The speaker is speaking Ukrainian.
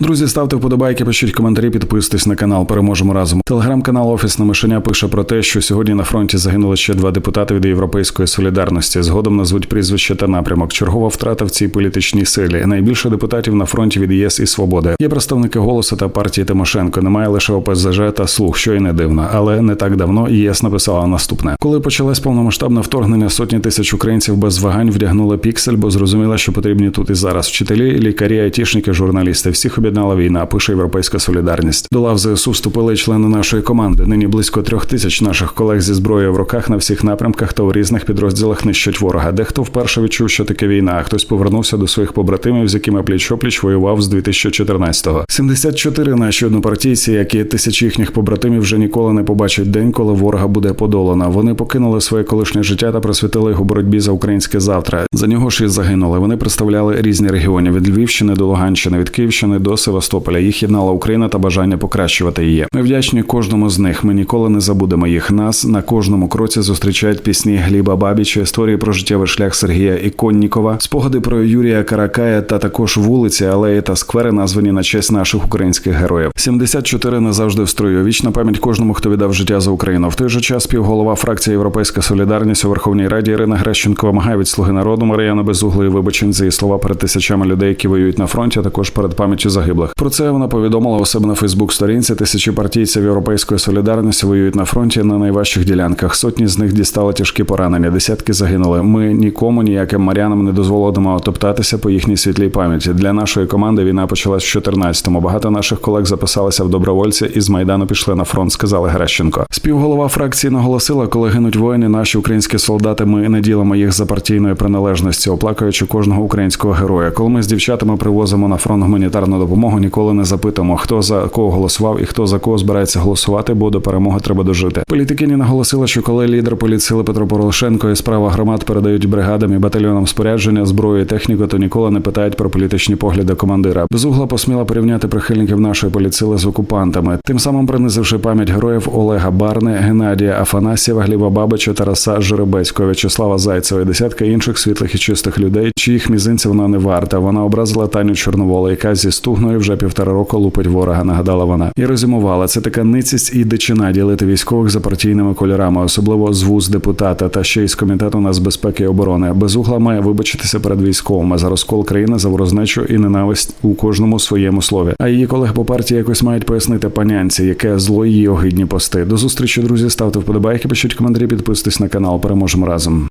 Друзі, ставте вподобайки, пишіть коментарі, підписуйтесь на канал. Переможемо разом. Телеграм-канал Офісне Мишеня пише про те, що сьогодні на фронті загинули ще два депутати від Європейської солідарності. Згодом назвуть прізвище та напрямок. Чергова втрата в цій політичній силі. Найбільше депутатів на фронті від ЄС і Свободи. Є представники голосу та партії Тимошенко. Немає лише ОПЗЖ та слух, що й не дивно. Але не так давно ЄС написала наступне: коли почалось повномасштабне вторгнення, сотні тисяч українців без вагань вдягнули піксель, бо зрозуміла, що потрібні тут і зараз. Вчителі, лікарі, айтішники, журналісти. Всіх об'єднала війна. Пише європейська солідарність. До лав ЗСУ вступили члени нашої команди. Нині близько трьох тисяч наших колег зі зброєю в руках на всіх напрямках та у різних підрозділах нищать ворога. Дехто вперше відчув, що таке війна, а хтось повернувся до своїх побратимів, з якими пліч-опліч воював з 2014-го. 74 наші однопартійці, як і тисячі їхніх побратимів, вже ніколи не побачать день, коли ворога буде подолано. Вони покинули своє колишнє життя та присвятили його боротьбі за українське завтра. За нього ж і загинули. Вони представляли різні регіони від Львівщини до Луганщини, від Київщини до Севастополя. Їх єднала Україна та бажання покращувати її. Ми вдячні кожному з них. Ми ніколи не забудемо їх. Нас на кожному кроці зустрічають пісні Гліба Бабіча, історії про життєвий шлях Сергія Іконнікова, спогади про Юрія Каракая та також вулиці, алеї та сквери, названі на честь наших українських героїв. 74 назавжди в строю. Вічна пам'ять кожному, хто віддав життя за Україну. В той же час співголова фракції Європейська Солідарність у Верховній Раді Ірина Грещенко вимагає від слуги народу Мар'яна Безуглої вибачень за її слова перед тисячами людей, які воюють на фронті, а також перед пам'яттю загиблих. Про це вона повідомила у себе на Фейсбук-сторінці. Тисячі партійців Європейської солідарності воюють на фронті на найважчих ділянках. Сотні з них дістали тяжкі поранення, десятки загинули. Ми нікому ніяким марянам не дозволитимо топтатися по їхній світлій пам'яті. Для нашої команди війна почалась в 14-му. Багато наших колег записалися в добровольці і з майдану пішли на фронт. Сказали Грещенко. Співголова фракції наголосила, коли гинуть воїни, наші українські солдати. Ми не ділимо їх за партійною приналежністю, оплакуючи кожного українського героя. Коли ми з дівчатами привозимо на фронт гуманітарну допомогу, ніколи не запитаємо, хто за кого голосував і хто за кого збирається голосувати, бо до перемоги треба дожити. Політикині наголосила, що коли лідер політсили Петро Порошенко і справа громад передають бригадам і батальйонам спорядження, зброю і техніку, то ніколи не питають про політичні погляди командира. Безугла посміла порівняти прихильників нашої політсили з окупантами, тим самим принизивши пам'ять героїв Олега Барни, Геннадія Афанасьєва, Гліба Бабича, Тараса Жеребецького, В'ячеслава Зайцева і десятка інших світлих і чистих людей, чиїх мізинців вона не варта. Вона образила Таню Чорновола, яка зі стугною вже півтора року лупить ворога. Нагадала вона і резюмувала це така ницість і дичина ділити військових за партійними кольорами, особливо з вуз депутата та ще й з комітету нацбезпеки і оборони. Безугла має вибачитися перед військовими за розкол країни за ворожнечу і ненависть у кожному своєму слові. А її колеги по партії якось мають пояснити панянці, яке зло її огидні пости. До зустрічі, друзі. Ставте вподобайки, пишіть коментарі, підписуйтесь на канал. Переможемо разом.